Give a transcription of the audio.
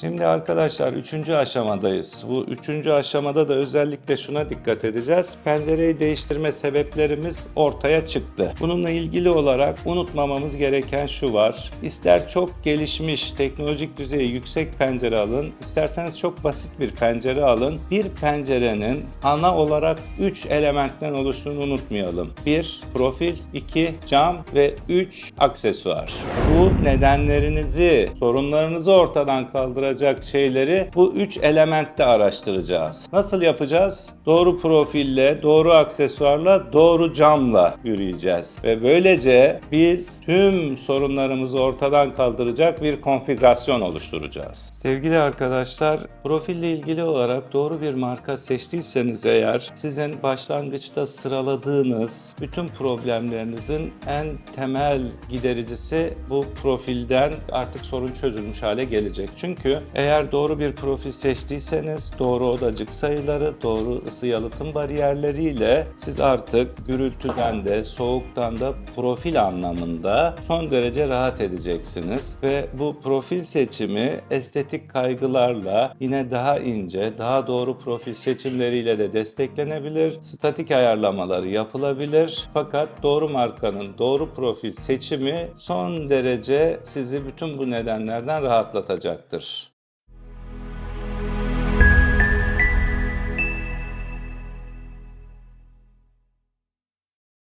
Şimdi arkadaşlar üçüncü aşamadayız. Bu üçüncü aşamada da özellikle şuna dikkat edeceğiz. Pencereyi değiştirme sebeplerimiz ortaya çıktı. Bununla ilgili olarak unutmamamız gereken şu var. İster çok gelişmiş, teknolojik düzeyi yüksek pencere alın, isterseniz çok basit bir pencere alın. Bir pencerenin ana olarak 3 elementten oluştuğunu unutmayalım. 1. Profil, 2. Cam ve 3. Aksesuar. Bu nedenlerinizi, sorunlarınızı ortadan kaldıracak şeyleri bu 3 elementte araştıracağız. Nasıl yapacağız? Doğru profille, doğru aksesuarla, doğru camla yürüyeceğiz. Ve böylece biz tüm sorunlarımızı ortadan kaldıracak bir konfigürasyon oluşturacağız. Sevgili arkadaşlar, profille ilgili olarak doğru bir marka seçtiyseniz eğer sizin başlangıçta sıraladığınız bütün problemlerinizin en temel gidericisi bu profilden artık sorun çözülmüş hale gelecek. Çünkü eğer doğru bir profil seçtiyseniz doğru odacık sayıları, doğru ısı yalıtım bariyerleriyle siz artık gürültüden de soğuktan da profil anlamında son derece rahat edeceksiniz ve bu profil seçimi estetik kaygılarla yine daha ince, daha doğru profil seçimleriyle de desteklenebilir. Statik ayarlamaları yapılabilir. Fakat doğru markanın doğru profil seçimi son derece sizi bütün bu nedenlerden rahatlatacaktır.